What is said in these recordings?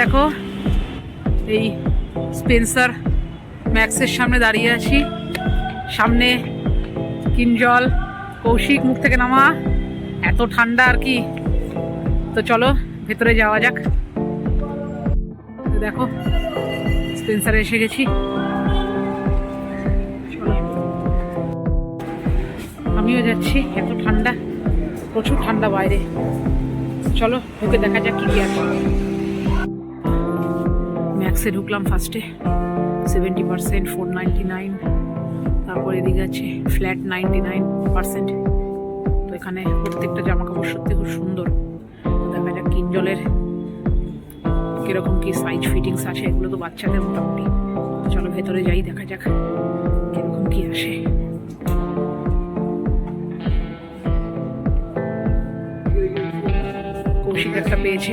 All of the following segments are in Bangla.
দেখো। এই স্পেন্সার ম্যাক্সের সামনে দাঁড়িয়ে আছি। সামনে কিনজল কৌশিক মুখ থেকে নামা। এত ঠান্ডা আর কি। তো চলো, ভেতরে যাওয়া যাক। দেখো স্পেন্সারে এসে গেছি। আমিও যাচ্ছি, এত ঠান্ডা, প্রচুর ঠান্ডা বাইরে। চলো, ঢুকে দেখা যাক কি কি আছে। ম্যাক্সে ঢুকলাম ফার্স্টে seventy percent four ninety nine তারপর এদিকে আছে ফ্ল্যাট নাইনটি নাইন পার্সেন্ট তো এখানে প্রত্যেকটা জামা কাপড় সত্যি খুব সুন্দর। দেখা যাক কিনজলের কীরকম কী সাইজ ফিটিংস আছে এগুলো তো বাচ্চাদের মোটামুটি। চলো ভেতরে যাই, দেখা যাক কীরকম কী আসে। কৌশিক একটা পেয়েছে।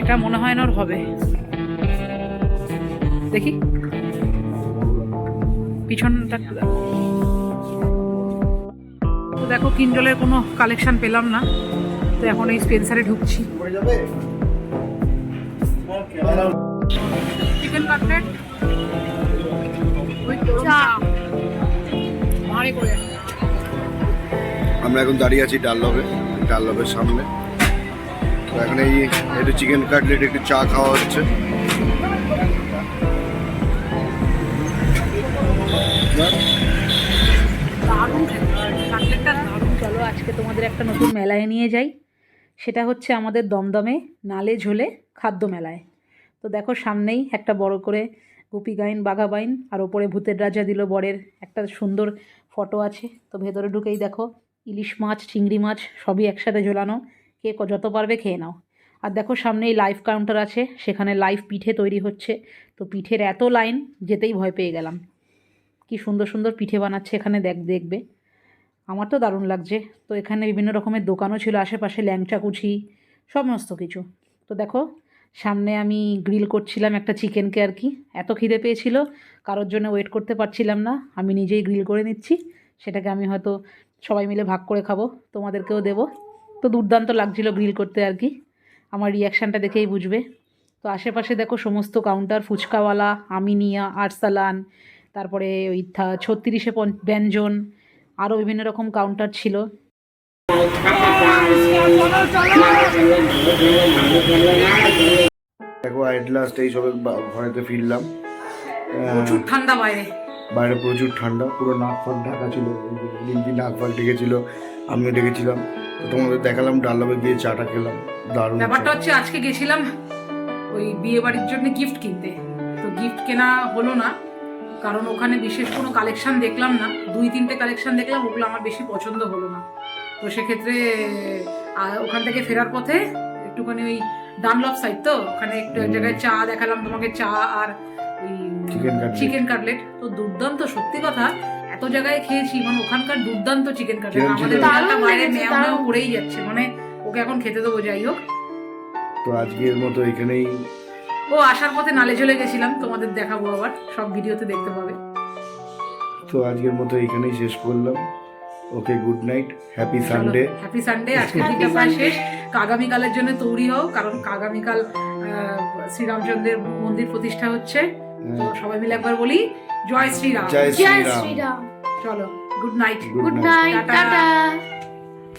এটা মনে হয় না ওর হবে। দেখি। পিছনটা একটু দেখো। তো দেখো কিন্ডলের কোনো কালেকশন পেলাম না। তো এখন এই স্পেন্সারে ঢুকছি। চিকেন কাটলেট চা আমরা এখন দাঁড়িয়ে আছি ডাল লবে ডাল লবের সামনে। তো এখন এই একটু চিকেন কাটলেট একটু চা খাওয়া হচ্ছে। চলো, আজকে তোমাদের একটা নতুন মেলায় নিয়ে যাই। সেটা হচ্ছে আমাদের দমদমে নালে ঝোলে খাদ্য মেলায়। তো দেখো, সামনেই একটা বড় করে গুপি গাইন বাঘা বাইন আর ওপরে ভূতের রাজা দিল বরের একটা সুন্দর ফটো আছে। তো ভেতরে ঢুকেই দেখো, ইলিশ মাছ, চিংড়ি মাছ, সবই একসাথে ঝোলানো। কে ক- যত পারবে খেয়ে নাও। আর দেখো, সামনেই লাইভ কাউন্টার আছে, সেখানে লাইভ পিঠে তৈরি হচ্ছে। তো পিঠের এত লাইন, যেতেই ভয় পেয়ে গেলাম। কি সুন্দর সুন্দর পিঠে বানাচ্ছে এখানে দেখ, দেখবে। আমার তো দারুণ লাগছে। তো এখানে বিভিন্ন রকমের দোকানও ছিল, আশেপাশে ল্যাংচা কুচি, সমস্ত কিছু। তো দেখো, সামনে আমি গ্রিল করছিলাম একটা চিকেনকে আর কি। এত খিদে পেয়েছিল, কারোর জন্য ওয়েট করতে পারছিলাম না। আমি নিজেই গ্রিল করে নিচ্ছি। সেটাকে আমি হয়তো সবাই মিলে ভাগ করে খাব, তোমাদেরকেও দেবো। তো দুর্দান্ত লাগছিল গ্রিল করতে আর কি। আমার রিয়াকশানটা দেখেই বুঝবে। তো আশেপাশে দেখো, সমস্ত কাউন্টার ফুচকাওয়ালা, আমিনিয়া, আরসালান তারপরে ওই থা- ছত্রিশে ব্যঞ্জন আরও বিভিন্ন রকম কাউন্টার ছিল। দেখো অ্যাট লাস্ট এই সবে ঘরেতে ফিরলাম। প্রচুর ঠান্ডা বাইরে। বাইরে প্রচুর ঠান্ডা পুরো নাক ফাক ঢাকা ছিল লিম্পি নাক ফাক ডেকেছিল আমিও ডেকেছিলাম তো তোমাদের দেখালাম ডাল্লাবে গিয়ে চাটা খেলাম দারুণ ব্যাপারটা হচ্ছে আজকে গেছিলাম ওই বিয়ে বাড়ির জন্য গিফট কিনতে। তো গিফট কেনা হলো না কারণ ওখানে বিশেষ কোনো কালেকশন দেখলাম না দুই তিনটে কালেকশন দেখলাম ওগুলো আমার বেশি পছন্দ হলো না তো সেক্ষেত্রে ওখান থেকে ফেরার পথে একটুখানি ওই ডানলপ সাইড তো ওখানে একটু এক জায়গায় চা দেখালাম তোমাকে চা আর। চিকেন কাটলেট তো দুর্দান্ত সত্যি কথা এত জায়গায় খেয়েছি মানে ওখানকার দুর্দান্ত চিকেন কাটলেট? আমাদের বাইরে ম্যাও। করেই যাচ্ছে মানে ওকে এখন খেতে দেবো যাই হোক তো আজকের মতো এখানেই ও আসার পথে নালে চলে গেছিলাম তোমাদের দেখাবো আবার সব ভিডিওতে দেখতে পাবে। তো আজকের মতো এখানেই শেষ করলাম। Okay good night happy Sunday happy Sunday আজকে দিনটা প্রায় শেষ। আগামীকালের জন্য তৈরি হও কারণ আগামীকাল আহ, শ্রীরামচন্দ্রের মন্দির প্রতিষ্ঠা হচ্ছে। তো সবাই মিলে একবার বলি জয় শ্রীরাম। জয় শ্রীরাম। চলো good night good night. Tata.